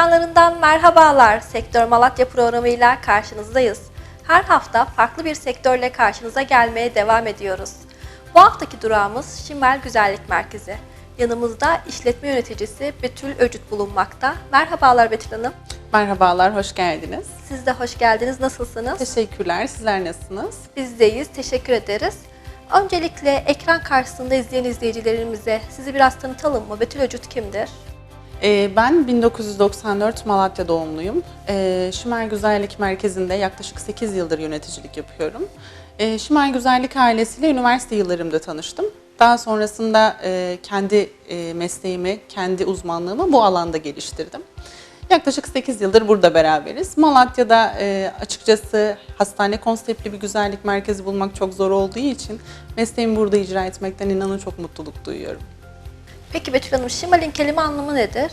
Ekranlarından merhabalar. Sektör Malatya programıyla karşınızdayız. Her hafta farklı bir sektörle karşınıza gelmeye devam ediyoruz. Bu haftaki durağımız Şimal Güzellik Merkezi. Yanımızda işletme yöneticisi Betül Öcüt bulunmakta. Merhabalar Betül Hanım. Merhabalar, hoş geldiniz. Siz de hoş geldiniz. Nasılsınız? Teşekkürler, sizler nasılsınız? Bizdeyiz. Teşekkür ederiz. Öncelikle ekran karşısında izleyen izleyicilerimize sizi biraz tanıtalım mı? Betül Öcüt kimdir? Ee, ben 1994 Malatya doğumluyum. Ee, Şimal Güzellik Merkezi'nde yaklaşık 8 yıldır yöneticilik yapıyorum. Ee, Şimal Güzellik ailesiyle üniversite yıllarımda tanıştım. Daha sonrasında e, kendi e, mesleğimi, kendi uzmanlığımı bu alanda geliştirdim. Yaklaşık 8 yıldır burada beraberiz. Malatya'da e, açıkçası hastane konseptli bir güzellik merkezi bulmak çok zor olduğu için mesleğimi burada icra etmekten inanın çok mutluluk duyuyorum. Peki Betül Hanım, Şimal'in kelime anlamı nedir?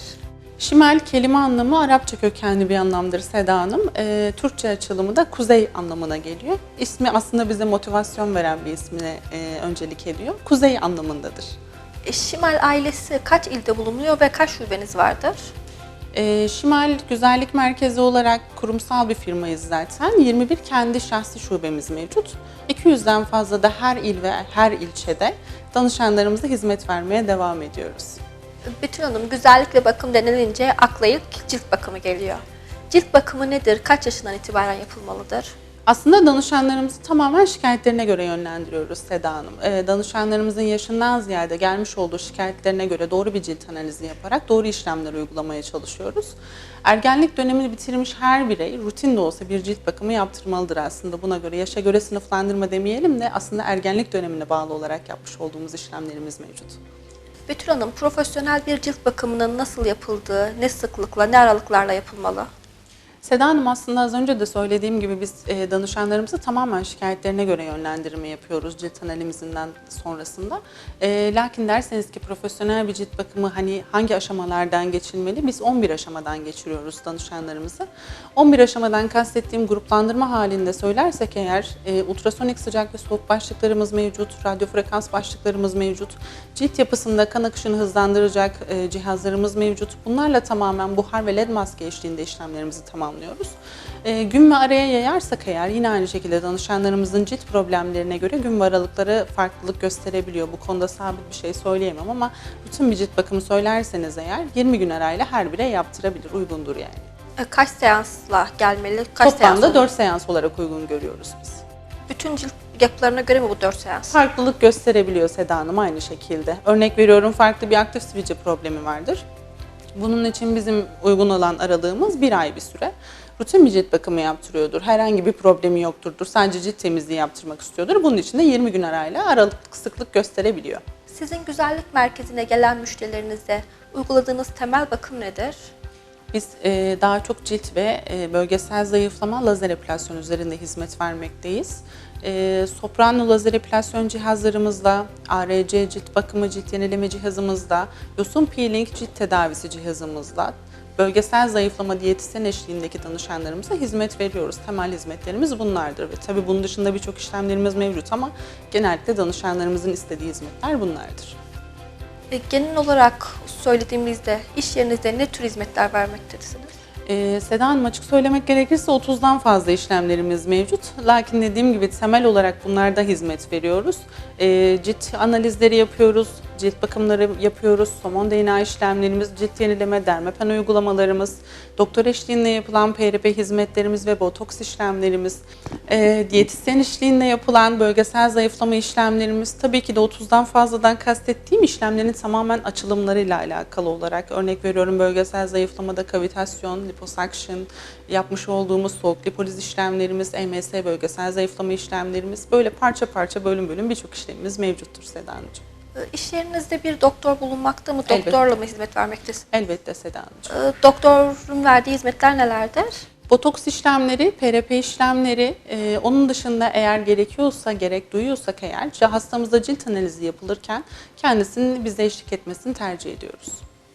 Şimal kelime anlamı Arapça kökenli bir anlamdır Seda Hanım. Ee, Türkçe açılımı da kuzey anlamına geliyor. İsmi aslında bize motivasyon veren bir ismine e, öncelik ediyor. Kuzey anlamındadır. E, Şimal ailesi kaç ilde bulunuyor ve kaç şubeniz vardır? Ee, Şimal Güzellik Merkezi olarak kurumsal bir firmayız zaten. 21 kendi şahsi şubemiz mevcut. 200'den fazla da her il ve her ilçede danışanlarımıza hizmet vermeye devam ediyoruz. Betül Hanım, güzellik ve bakım denilince akla ilk cilt bakımı geliyor. Cilt bakımı nedir? Kaç yaşından itibaren yapılmalıdır? Aslında danışanlarımızı tamamen şikayetlerine göre yönlendiriyoruz Seda Hanım. Ee, danışanlarımızın yaşından ziyade gelmiş olduğu şikayetlerine göre doğru bir cilt analizi yaparak doğru işlemler uygulamaya çalışıyoruz. Ergenlik dönemini bitirmiş her birey rutin de olsa bir cilt bakımı yaptırmalıdır aslında. Buna göre yaşa göre sınıflandırma demeyelim de aslında ergenlik dönemine bağlı olarak yapmış olduğumuz işlemlerimiz mevcut. Betül Hanım, profesyonel bir cilt bakımının nasıl yapıldığı, ne sıklıkla, ne aralıklarla yapılmalı? Seda Hanım aslında az önce de söylediğim gibi biz e, danışanlarımızı tamamen şikayetlerine göre yönlendirme yapıyoruz cilt analizinden sonrasında. E, lakin derseniz ki profesyonel bir cilt bakımı hani hangi aşamalardan geçilmeli? Biz 11 aşamadan geçiriyoruz danışanlarımızı. 11 aşamadan kastettiğim gruplandırma halinde söylersek eğer e, ultrasonik sıcak ve soğuk başlıklarımız mevcut, radyo frekans başlıklarımız mevcut, cilt yapısında kan akışını hızlandıracak e, cihazlarımız mevcut. Bunlarla tamamen buhar ve led maske eşliğinde işlemlerimizi tamamlıyoruz. E, gün ve araya yayarsak eğer yine aynı şekilde danışanlarımızın cilt problemlerine göre gün ve aralıkları farklılık gösterebiliyor. Bu konuda sabit bir şey söyleyemem ama bütün bir cilt bakımı söylerseniz eğer 20 gün arayla her birey yaptırabilir, uygundur yani. E, Kaç seansla gelmeli? Kaç Toplamda seans? 4 seans olarak uygun görüyoruz biz. Bütün cilt yapılarına göre mi bu 4 seans? Farklılık gösterebiliyor Seda Hanım aynı şekilde. Örnek veriyorum farklı bir aktif sivilce problemi vardır. Bunun için bizim uygun olan aralığımız bir ay bir süre. Rutin bir cilt bakımı yaptırıyordur. Herhangi bir problemi yokturdur. Sadece cilt temizliği yaptırmak istiyordur. Bunun için de 20 gün arayla aralık sıklık gösterebiliyor. Sizin güzellik merkezine gelen müşterilerinize uyguladığınız temel bakım nedir? Biz e, daha çok cilt ve e, bölgesel zayıflama lazer epilasyon üzerinde hizmet vermekteyiz. E, Soprano lazer epilasyon cihazlarımızla, ARC cilt bakımı cilt yenileme cihazımızla, yosun peeling cilt tedavisi cihazımızla, bölgesel zayıflama diyetisyen eşliğindeki danışanlarımıza hizmet veriyoruz. Temel hizmetlerimiz bunlardır ve tabii bunun dışında birçok işlemlerimiz mevcut ama genellikle danışanlarımızın istediği hizmetler bunlardır. Genel olarak söylediğimizde iş yerinizde ne tür hizmetler vermektesiniz? Ee, Seda Hanım açık söylemek gerekirse 30'dan fazla işlemlerimiz mevcut. Lakin dediğim gibi temel olarak bunlarda hizmet veriyoruz. Ee, cilt analizleri yapıyoruz, cilt bakımları yapıyoruz, somon DNA işlemlerimiz, cilt yenileme, dermapen uygulamalarımız, doktor eşliğinde yapılan PRP hizmetlerimiz ve botoks işlemlerimiz, e, diyetisyen eşliğinde yapılan bölgesel zayıflama işlemlerimiz, tabii ki de 30'dan fazladan kastettiğim işlemlerin tamamen açılımlarıyla alakalı olarak. Örnek veriyorum bölgesel zayıflamada kavitasyon, liposuction, yapmış olduğumuz soğuk lipoliz işlemlerimiz, EMS bölgesel zayıflama işlemlerimiz, böyle parça parça bölüm bölüm birçok işlemimiz mevcuttur Seda. E, İş yerinizde bir doktor bulunmakta mı? Elbette. Doktorla mı hizmet vermektesiniz? Elbette Seda Hanımcığım. E, Doktorun verdiği hizmetler nelerdir? Botoks işlemleri, PRP işlemleri, e, onun dışında eğer gerekiyorsa, gerek duyuyorsak eğer hastamızda cilt analizi yapılırken kendisinin bize eşlik etmesini tercih ediyoruz.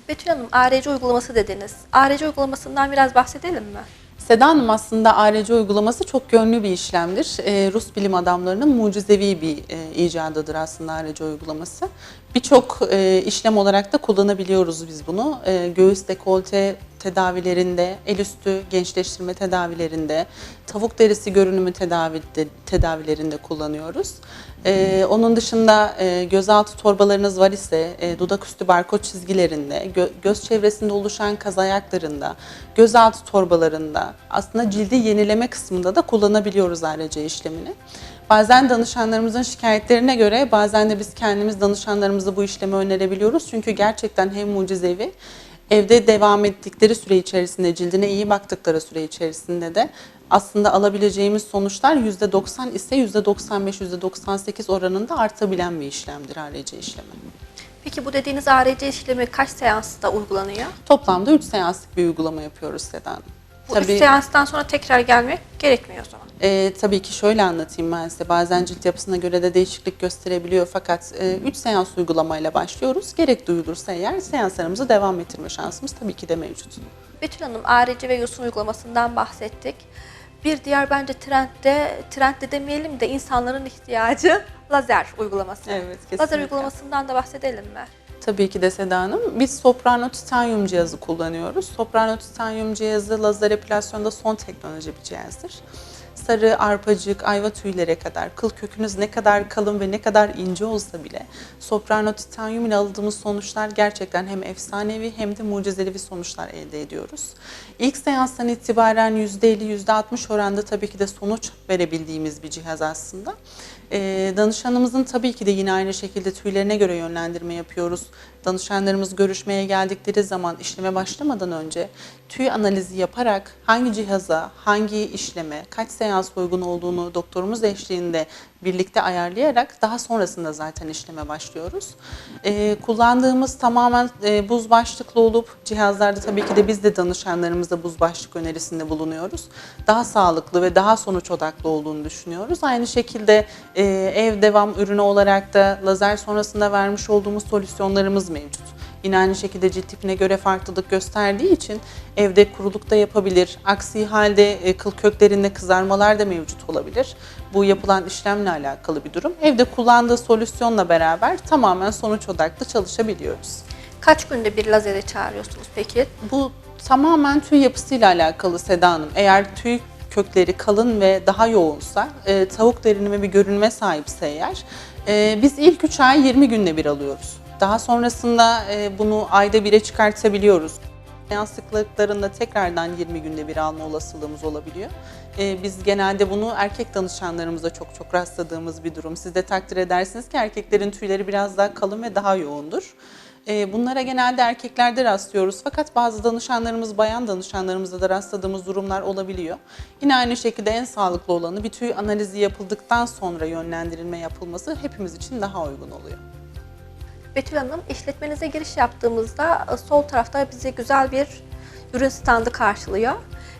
Betül Hanım, ARC uygulaması dediniz. ARC uygulamasından biraz bahsedelim mi? Seda aslında ARC uygulaması çok yönlü bir işlemdir. Ee, Rus bilim adamlarının mucizevi bir e, icadıdır aslında ARC uygulaması. Birçok e, işlem olarak da kullanabiliyoruz biz bunu. E, göğüs dekolte tedavilerinde, el üstü gençleştirme tedavilerinde, tavuk derisi görünümü tedavi, tedavilerinde kullanıyoruz. E, onun dışında e, gözaltı torbalarınız var ise e, dudak üstü barkod çizgilerinde, gö- göz çevresinde oluşan kaz ayaklarında, gözaltı torbalarında aslında cildi yenileme kısmında da kullanabiliyoruz ayrıca işlemini. Bazen danışanlarımızın şikayetlerine göre bazen de biz kendimiz danışanlarımıza bu işlemi önerebiliyoruz. Çünkü gerçekten hem mucizevi evde devam ettikleri süre içerisinde cildine iyi baktıkları süre içerisinde de aslında alabileceğimiz sonuçlar %90 ise %95, %98 oranında artabilen bir işlemdir ARC işlemi. Peki bu dediğiniz ARC işlemi kaç seansta uygulanıyor? Toplamda 3 seanslık bir uygulama yapıyoruz Seda Hanım. Bu üç seanstan sonra tekrar gelmek gerekmiyor o zaman. E, tabii ki şöyle anlatayım ben size. Bazen cilt yapısına göre de değişiklik gösterebiliyor. Fakat 3 seans uygulamayla başlıyoruz. Gerek duyulursa eğer seanslarımızı devam ettirme şansımız tabii ki de mevcut. Betül Hanım ARC ve yosun uygulamasından bahsettik. Bir diğer bence trendde, trendde demeyelim de insanların ihtiyacı lazer uygulaması. Evet, Lazer kesinlikle. uygulamasından da bahsedelim mi? Tabii ki de Seda Hanım. Biz Soprano Titanium cihazı kullanıyoruz. Soprano Titanium cihazı lazer epilasyonda son teknoloji bir cihazdır. Sarı, arpacık, ayva tüylere kadar, kıl kökünüz ne kadar kalın ve ne kadar ince olsa bile Soprano Titanium ile aldığımız sonuçlar gerçekten hem efsanevi hem de mucizevi sonuçlar elde ediyoruz. İlk seanstan itibaren %50, %60 oranda tabii ki de sonuç verebildiğimiz bir cihaz aslında. Danışanımızın tabii ki de yine aynı şekilde tüylerine göre yönlendirme yapıyoruz. Danışanlarımız görüşmeye geldikleri zaman işleme başlamadan önce tüy analizi yaparak hangi cihaza, hangi işleme, kaç seans uygun olduğunu doktorumuz eşliğinde birlikte ayarlayarak daha sonrasında zaten işleme başlıyoruz. Ee, kullandığımız tamamen e, buz başlıklı olup cihazlarda tabii ki de biz de danışanlarımıza buz başlık önerisinde bulunuyoruz. Daha sağlıklı ve daha sonuç odaklı olduğunu düşünüyoruz. Aynı şekilde e, ev devam ürünü olarak da lazer sonrasında vermiş olduğumuz solüsyonlarımız mevcut. Yine aynı şekilde cilt tipine göre farklılık gösterdiği için evde kuruluk da yapabilir. Aksi halde e, kıl köklerinde kızarmalar da mevcut olabilir. Bu yapılan işlemle alakalı bir durum. Evde kullandığı solüsyonla beraber tamamen sonuç odaklı çalışabiliyoruz. Kaç günde bir lazere çağırıyorsunuz peki? Bu tamamen tüy yapısıyla alakalı Seda Hanım. Eğer tüy kökleri kalın ve daha yoğunsa, e, tavuk derinime bir görünme sahipse eğer, e, biz ilk 3 ay 20 günde bir alıyoruz. Daha sonrasında e, bunu ayda bire çıkartabiliyoruz. Seans sıklıklarında tekrardan 20 günde bir alma olasılığımız olabiliyor. E, biz genelde bunu erkek danışanlarımıza çok çok rastladığımız bir durum. Siz de takdir edersiniz ki erkeklerin tüyleri biraz daha kalın ve daha yoğundur. E, Bunlara genelde erkeklerde rastlıyoruz fakat bazı danışanlarımız, bayan danışanlarımızda da rastladığımız durumlar olabiliyor. Yine aynı şekilde en sağlıklı olanı bir tüy analizi yapıldıktan sonra yönlendirilme yapılması hepimiz için daha uygun oluyor. Betül Hanım işletmenize giriş yaptığımızda e, sol tarafta bizi güzel bir ürün standı karşılıyor.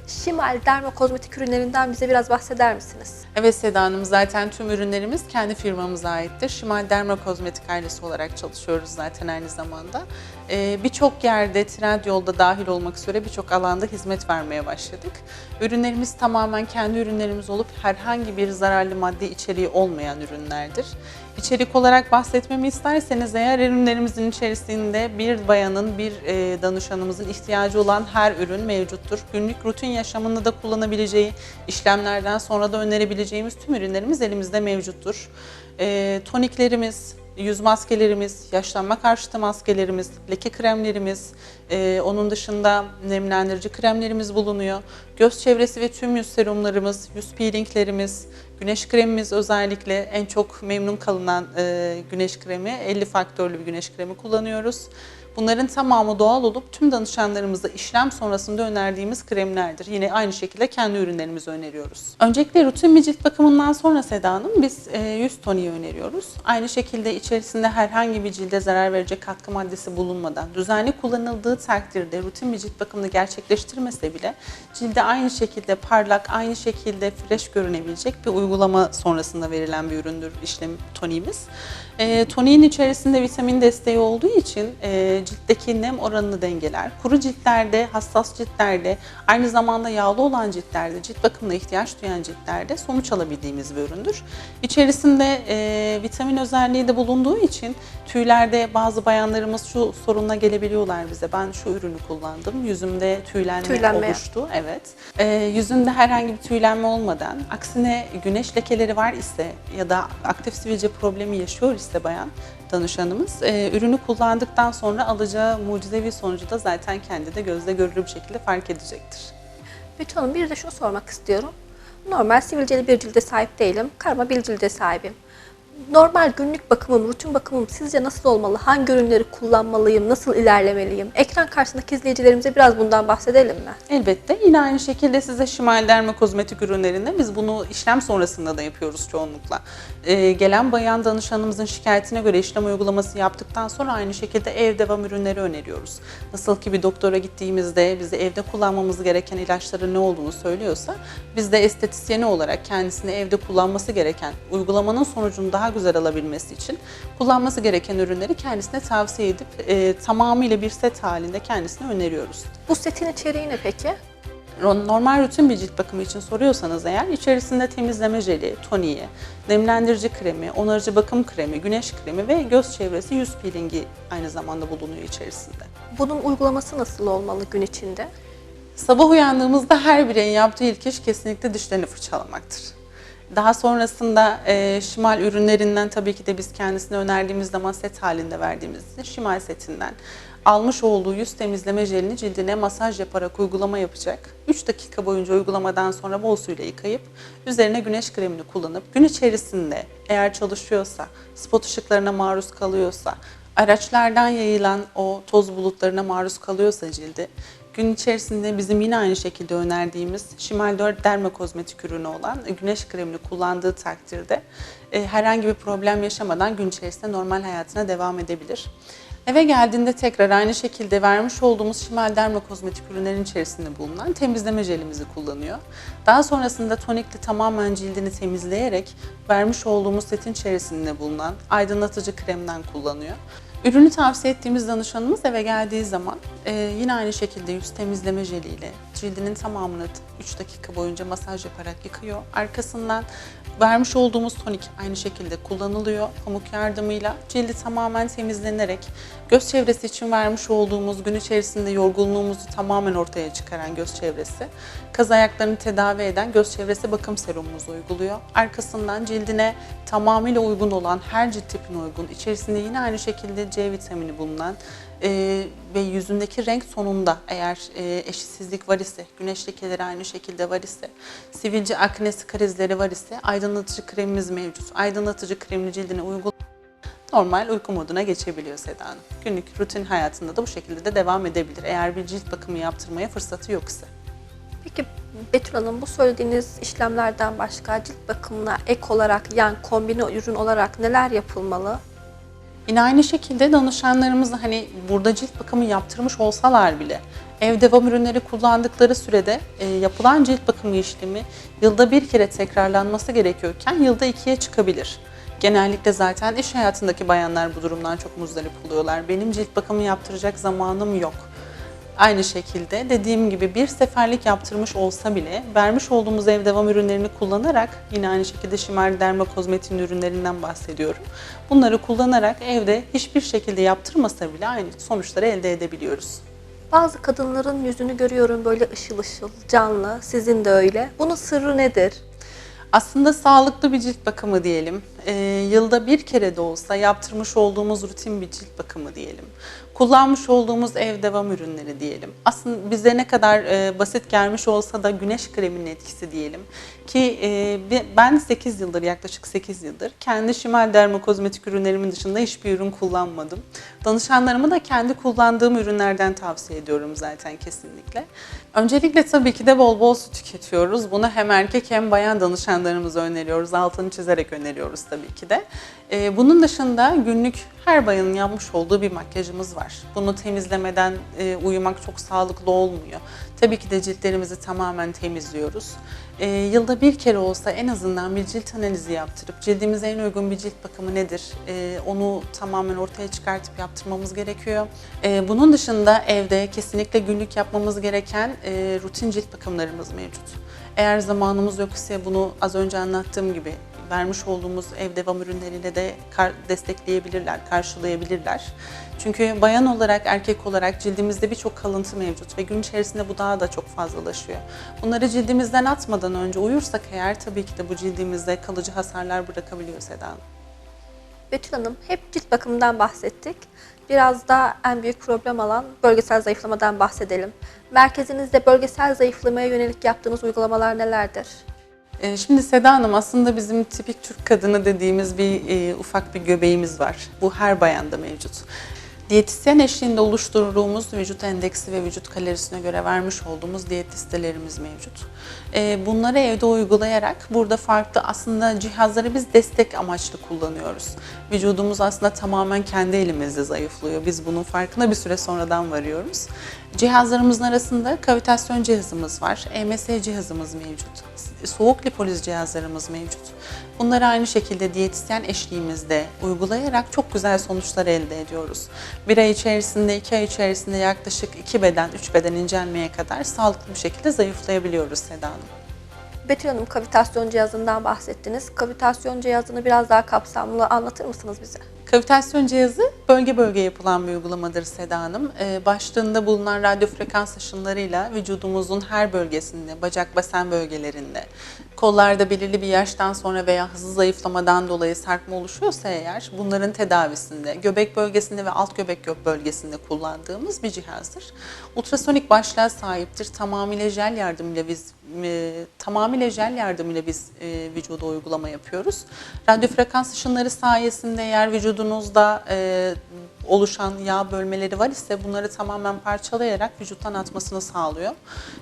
Şimal Derma kozmetik ürünlerinden bize biraz bahseder misiniz? Evet Seda Hanım zaten tüm ürünlerimiz kendi firmamıza aittir. Şimal Derma Kozmetik ailesi olarak çalışıyoruz zaten aynı zamanda. Ee, birçok yerde Trendyol'da dahil olmak üzere birçok alanda hizmet vermeye başladık. Ürünlerimiz tamamen kendi ürünlerimiz olup herhangi bir zararlı madde içeriği olmayan ürünlerdir. İçerik olarak bahsetmemi isterseniz eğer ürünlerimizin içerisinde bir bayanın, bir e, danışanımızın ihtiyacı olan her ürün mevcuttur. Günlük rutin yaşamında da kullanabileceği işlemlerden sonra da önerebileceğimiz tüm ürünlerimiz elimizde mevcuttur. E, toniklerimiz, yüz maskelerimiz, yaşlanma karşıtı maskelerimiz, leke kremlerimiz, e, onun dışında nemlendirici kremlerimiz bulunuyor. Göz çevresi ve tüm yüz serumlarımız, yüz peelinglerimiz, güneş kremimiz özellikle en çok memnun kalınan e, güneş kremi, 50 faktörlü bir güneş kremi kullanıyoruz. Bunların tamamı doğal olup tüm danışanlarımıza işlem sonrasında önerdiğimiz kremlerdir. Yine aynı şekilde kendi ürünlerimizi öneriyoruz. Öncelikle rutin bir cilt bakımından sonra Seda Hanım biz e, yüz toniği öneriyoruz. Aynı şekilde içerisinde herhangi bir cilde zarar verecek katkı maddesi bulunmadan düzenli kullanıldığı takdirde rutin bir cilt bakımını gerçekleştirmese bile cilde aynı şekilde parlak, aynı şekilde fresh görünebilecek bir uygulama sonrasında verilen bir üründür işlem toniğimiz. E, toniğin içerisinde vitamin desteği olduğu için e, ciltteki nem oranını dengeler. Kuru ciltlerde, hassas ciltlerde, aynı zamanda yağlı olan ciltlerde, cilt bakımına ihtiyaç duyan ciltlerde sonuç alabildiğimiz bir üründür. İçerisinde e, vitamin özelliği de bulunduğu için tüylerde bazı bayanlarımız şu sorunla gelebiliyorlar bize. Ben şu ürünü kullandım, yüzümde tüylenme, Tüylenme. oluştu. Evet. E, yüzünde herhangi bir tüylenme olmadan, aksine güneş lekeleri var ise ya da aktif sivilce problemi yaşıyor ise bayan danışanımız, e, ürünü kullandıktan sonra alacağı mucizevi sonucu da zaten kendi de gözle görülür bir şekilde fark edecektir. Betül Hanım bir de şunu sormak istiyorum. Normal sivilceli bir cilde sahip değilim. Karma bir cilde sahibim. Normal günlük bakımım, rutin bakımım sizce nasıl olmalı? Hangi ürünleri kullanmalıyım? Nasıl ilerlemeliyim? Ekran karşısındaki izleyicilerimize biraz bundan bahsedelim mi? Elbette yine aynı şekilde size Şimal Derma kozmetik ürünlerinde biz bunu işlem sonrasında da yapıyoruz çoğunlukla. Ee, gelen bayan danışanımızın şikayetine göre işlem uygulaması yaptıktan sonra aynı şekilde ev devam ürünleri öneriyoruz. Nasıl ki bir doktora gittiğimizde bize evde kullanmamız gereken ilaçların ne olduğunu söylüyorsa biz de estetisyeni olarak kendisine evde kullanması gereken uygulamanın sonucunu daha güzel alabilmesi için kullanması gereken ürünleri kendisine tavsiye edip e, tamamıyla bir set halinde kendisine öneriyoruz. Bu setin içeriği ne peki? Normal rutin bir cilt bakımı için soruyorsanız eğer içerisinde temizleme jeli, toniği, nemlendirici kremi, onarıcı bakım kremi, güneş kremi ve göz çevresi yüz peelingi aynı zamanda bulunuyor içerisinde. Bunun uygulaması nasıl olmalı gün içinde? Sabah uyandığımızda her bireyin yaptığı ilk iş kesinlikle dişlerini fırçalamaktır. Daha sonrasında e, şimal ürünlerinden tabii ki de biz kendisine önerdiğimiz zaman set halinde verdiğimiz için şimal setinden almış olduğu yüz temizleme jelini cildine masaj yaparak uygulama yapacak. 3 dakika boyunca uygulamadan sonra bol suyla yıkayıp üzerine güneş kremini kullanıp gün içerisinde eğer çalışıyorsa, spot ışıklarına maruz kalıyorsa, araçlardan yayılan o toz bulutlarına maruz kalıyorsa cildi Gün içerisinde bizim yine aynı şekilde önerdiğimiz Şimal 4 derma kozmetik ürünü olan güneş kremini kullandığı takdirde e, herhangi bir problem yaşamadan gün içerisinde normal hayatına devam edebilir. Eve geldiğinde tekrar aynı şekilde vermiş olduğumuz Şimal Derma kozmetik ürünlerin içerisinde bulunan temizleme jelimizi kullanıyor. Daha sonrasında tonikle tamamen cildini temizleyerek vermiş olduğumuz setin içerisinde bulunan aydınlatıcı kremden kullanıyor. Ürünü tavsiye ettiğimiz danışanımız eve geldiği zaman e, yine aynı şekilde yüz temizleme jeliyle cildinin tamamını 3 dakika boyunca masaj yaparak yıkıyor. Arkasından vermiş olduğumuz tonik aynı şekilde kullanılıyor. Pamuk yardımıyla cildi tamamen temizlenerek göz çevresi için vermiş olduğumuz gün içerisinde yorgunluğumuzu tamamen ortaya çıkaran göz çevresi, kaz ayaklarını tedavi eden göz çevresi bakım serumumuzu uyguluyor. Arkasından cildine tamamıyla uygun olan her cilt tipine uygun, içerisinde yine aynı şekilde C vitamini bulunan e, ve yüzündeki renk sonunda eğer e, eşitsizlik var ise, güneş lekeleri aynı şekilde var ise, sivilce aknesi krizleri var ise aydınlatıcı kremimiz mevcut. Aydınlatıcı kremli cildine uygun normal uyku moduna geçebiliyor Seda Hanım. Günlük rutin hayatında da bu şekilde de devam edebilir eğer bir cilt bakımı yaptırmaya fırsatı yok ise. Peki Betül Hanım bu söylediğiniz işlemlerden başka cilt bakımına ek olarak yani kombine ürün olarak neler yapılmalı? Yine aynı şekilde danışanlarımız da hani burada cilt bakımı yaptırmış olsalar bile ev devam ürünleri kullandıkları sürede e, yapılan cilt bakımı işlemi yılda bir kere tekrarlanması gerekiyorken yılda ikiye çıkabilir. Genellikle zaten iş hayatındaki bayanlar bu durumdan çok muzdarip oluyorlar. Benim cilt bakımı yaptıracak zamanım yok. Aynı şekilde dediğim gibi bir seferlik yaptırmış olsa bile vermiş olduğumuz ev devam ürünlerini kullanarak yine aynı şekilde Şimal Derma kozmetiğin ürünlerinden bahsediyorum. Bunları kullanarak evde hiçbir şekilde yaptırmasa bile aynı sonuçları elde edebiliyoruz. Bazı kadınların yüzünü görüyorum böyle ışıl ışıl, canlı. Sizin de öyle. Bunun sırrı nedir? Aslında sağlıklı bir cilt bakımı diyelim. Ee, yılda bir kere de olsa yaptırmış olduğumuz rutin bir cilt bakımı diyelim. Kullanmış olduğumuz ev devam ürünleri diyelim. Aslında bize ne kadar e, basit gelmiş olsa da güneş kreminin etkisi diyelim. Ki e, ben 8 yıldır yaklaşık 8 yıldır kendi Şimal Derma kozmetik ürünlerimin dışında hiçbir ürün kullanmadım. Danışanlarıma da kendi kullandığım ürünlerden tavsiye ediyorum zaten kesinlikle. Öncelikle tabii ki de bol bol su tüketiyoruz. Bunu hem erkek hem bayan danışanlarımıza öneriyoruz. Altını çizerek öneriyoruz tabii ki de. E, bunun dışında günlük her bayanın yapmış olduğu bir makyajımız var. Bunu temizlemeden e, uyumak çok sağlıklı olmuyor. Tabii ki de ciltlerimizi tamamen temizliyoruz. E, yılda bir kere olsa en azından bir cilt analizi yaptırıp cildimize en uygun bir cilt bakımı nedir? E, onu tamamen ortaya çıkartıp yaptırmamız gerekiyor. E, bunun dışında evde kesinlikle günlük yapmamız gereken e, rutin cilt bakımlarımız mevcut. Eğer zamanımız yok ise bunu az önce anlattığım gibi vermiş olduğumuz ev devam ürünleriyle de destekleyebilirler, karşılayabilirler. Çünkü bayan olarak, erkek olarak cildimizde birçok kalıntı mevcut ve gün içerisinde bu daha da çok fazlalaşıyor. Bunları cildimizden atmadan önce uyursak eğer tabii ki de bu cildimizde kalıcı hasarlar bırakabiliyor Seda Hanım. Betül Hanım hep cilt bakımından bahsettik. Biraz da en büyük problem olan bölgesel zayıflamadan bahsedelim. Merkezinizde bölgesel zayıflamaya yönelik yaptığınız uygulamalar nelerdir? Ee, Şimdi Seda Hanım aslında bizim tipik Türk kadını dediğimiz bir e, ufak bir göbeğimiz var. Bu her bayanda mevcut. Diyetisyen eşliğinde oluşturduğumuz vücut endeksi ve vücut kalorisine göre vermiş olduğumuz diyet listelerimiz mevcut. Ee, bunları evde uygulayarak burada farklı aslında cihazları biz destek amaçlı kullanıyoruz. Vücudumuz aslında tamamen kendi elimizde zayıflıyor. Biz bunun farkına bir süre sonradan varıyoruz. Cihazlarımızın arasında kavitasyon cihazımız var, EMS cihazımız mevcut, soğuk lipoliz cihazlarımız mevcut. Bunları aynı şekilde diyetisyen eşliğimizde uygulayarak çok güzel sonuçlar elde ediyoruz. Bir ay içerisinde, iki ay içerisinde yaklaşık iki beden, üç beden incelmeye kadar sağlıklı bir şekilde zayıflayabiliyoruz Seda Hanım. Betül Hanım kavitasyon cihazından bahsettiniz. Kavitasyon cihazını biraz daha kapsamlı anlatır mısınız bize? Kavitasyon cihazı bölge bölge yapılan bir uygulamadır Seda Hanım. Ee, başlığında bulunan radyo frekans ışınlarıyla vücudumuzun her bölgesinde, bacak basen bölgelerinde, kollarda belirli bir yaştan sonra veya hızlı zayıflamadan dolayı sarkma oluşuyorsa eğer bunların tedavisinde, göbek bölgesinde ve alt göbek gök bölgesinde kullandığımız bir cihazdır. Ultrasonik başlığa sahiptir. Tamamıyla jel yardımıyla biz e, tamamıyla jel yardımıyla biz e, vücuda uygulama yapıyoruz. Radyo frekans ışınları sayesinde eğer vücudunuzda e, oluşan yağ bölmeleri var ise bunları tamamen parçalayarak vücuttan atmasını sağlıyor.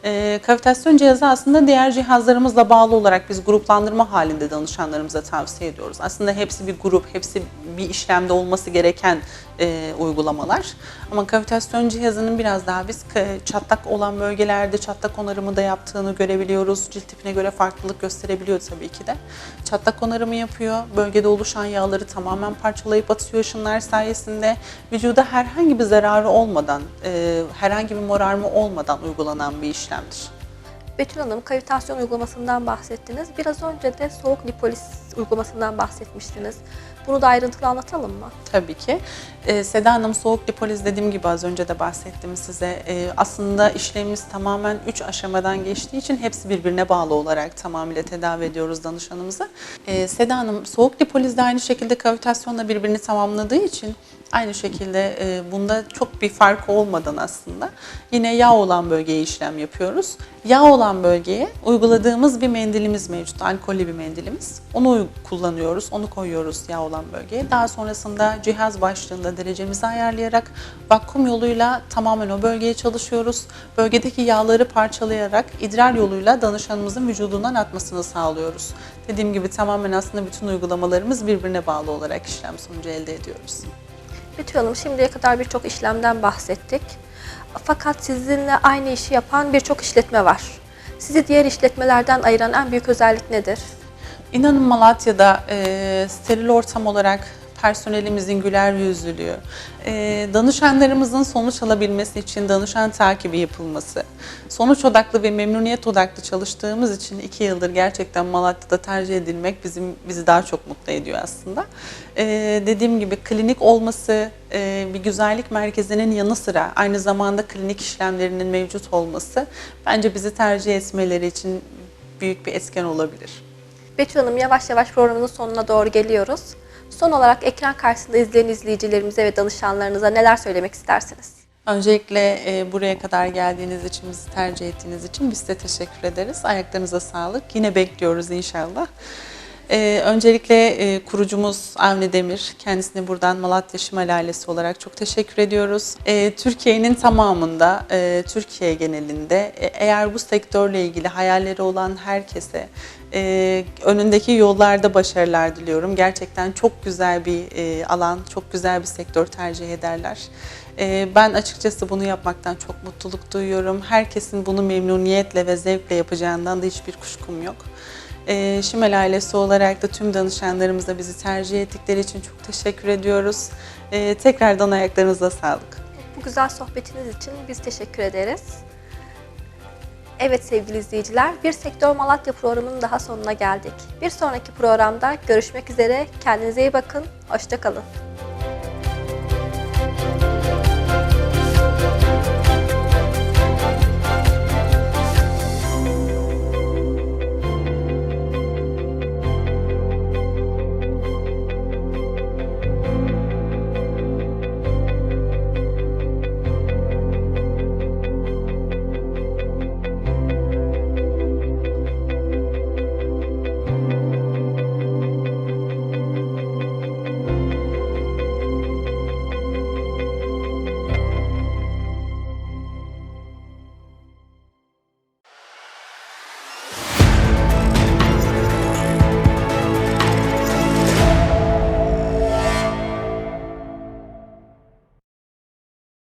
E, kavitasyon cihazı aslında diğer cihazlarımızla bağlı olarak biz gruplandırma halinde danışanlarımıza tavsiye ediyoruz. Aslında hepsi bir grup, hepsi bir işlemde olması gereken e, uygulamalar. Ama kavitasyon cihazının biraz daha biz ka- çatlak olan bölgelerde çatlak onarımı da yaptığını görebiliyoruz. Cilt tipine göre farklılık gösterebiliyor tabii ki de. Çatlak onarımı yapıyor. Bölgede oluşan yağları tamamen parçalayıp atıyor ışınlar sayesinde. Vücuda herhangi bir zararı olmadan, e, herhangi bir morarma olmadan uygulanan bir işlemdir. Betül Hanım kavitasyon uygulamasından bahsettiniz. Biraz önce de soğuk lipolis uygulamasından bahsetmiştiniz. Bunu da ayrıntılı anlatalım mı? Tabii ki. Ee, Seda Hanım soğuk lipoliz dediğim gibi az önce de bahsettim size. Ee, aslında işlemimiz tamamen 3 aşamadan geçtiği için hepsi birbirine bağlı olarak tamamıyla tedavi ediyoruz danışanımızı. Ee, Seda Hanım soğuk lipoliz de aynı şekilde kavitasyonla birbirini tamamladığı için aynı şekilde e, bunda çok bir fark olmadan aslında yine yağ olan bölgeye işlem yapıyoruz. Yağ olan bölgeye uyguladığımız bir mendilimiz mevcut, alkollü bir mendilimiz. Onu kullanıyoruz, onu koyuyoruz yağ olan bölgeye. Daha sonrasında cihaz başlığında derecemizi ayarlayarak vakum yoluyla tamamen o bölgeye çalışıyoruz. Bölgedeki yağları parçalayarak idrar yoluyla danışanımızın vücudundan atmasını sağlıyoruz. Dediğim gibi tamamen aslında bütün uygulamalarımız birbirine bağlı olarak işlem sonucu elde ediyoruz. Betül şimdiye kadar birçok işlemden bahsettik. Fakat sizinle aynı işi yapan birçok işletme var. Sizi diğer işletmelerden ayıran en büyük özellik nedir? İnanın Malatya'da e, steril ortam olarak personelimizin güler yüzlülüğü, e, danışanlarımızın sonuç alabilmesi için danışan takibi yapılması, sonuç odaklı ve memnuniyet odaklı çalıştığımız için iki yıldır gerçekten Malatya'da tercih edilmek bizim bizi daha çok mutlu ediyor aslında. E, dediğim gibi klinik olması, e, bir güzellik merkezinin yanı sıra aynı zamanda klinik işlemlerinin mevcut olması bence bizi tercih etmeleri için büyük bir etken olabilir. Betül Hanım yavaş yavaş programımızın sonuna doğru geliyoruz. Son olarak ekran karşısında izleyen izleyicilerimize ve danışanlarınıza neler söylemek istersiniz? Öncelikle e, buraya kadar geldiğiniz için, bizi tercih ettiğiniz için biz de teşekkür ederiz. Ayaklarınıza sağlık. Yine bekliyoruz inşallah. Ee, öncelikle e, kurucumuz Avni Demir, kendisine buradan Malatya Şimal ailesi olarak çok teşekkür ediyoruz. Ee, Türkiye'nin tamamında, e, Türkiye genelinde e, eğer bu sektörle ilgili hayalleri olan herkese e, önündeki yollarda başarılar diliyorum. Gerçekten çok güzel bir e, alan, çok güzel bir sektör tercih ederler. E, ben açıkçası bunu yapmaktan çok mutluluk duyuyorum. Herkesin bunu memnuniyetle ve zevkle yapacağından da hiçbir kuşkum yok. E, Şimal ailesi olarak da tüm danışanlarımıza bizi tercih ettikleri için çok teşekkür ediyoruz. E, tekrardan ayaklarınıza sağlık. Bu güzel sohbetiniz için biz teşekkür ederiz. Evet sevgili izleyiciler, Bir Sektör Malatya programının daha sonuna geldik. Bir sonraki programda görüşmek üzere. Kendinize iyi bakın. Hoşçakalın.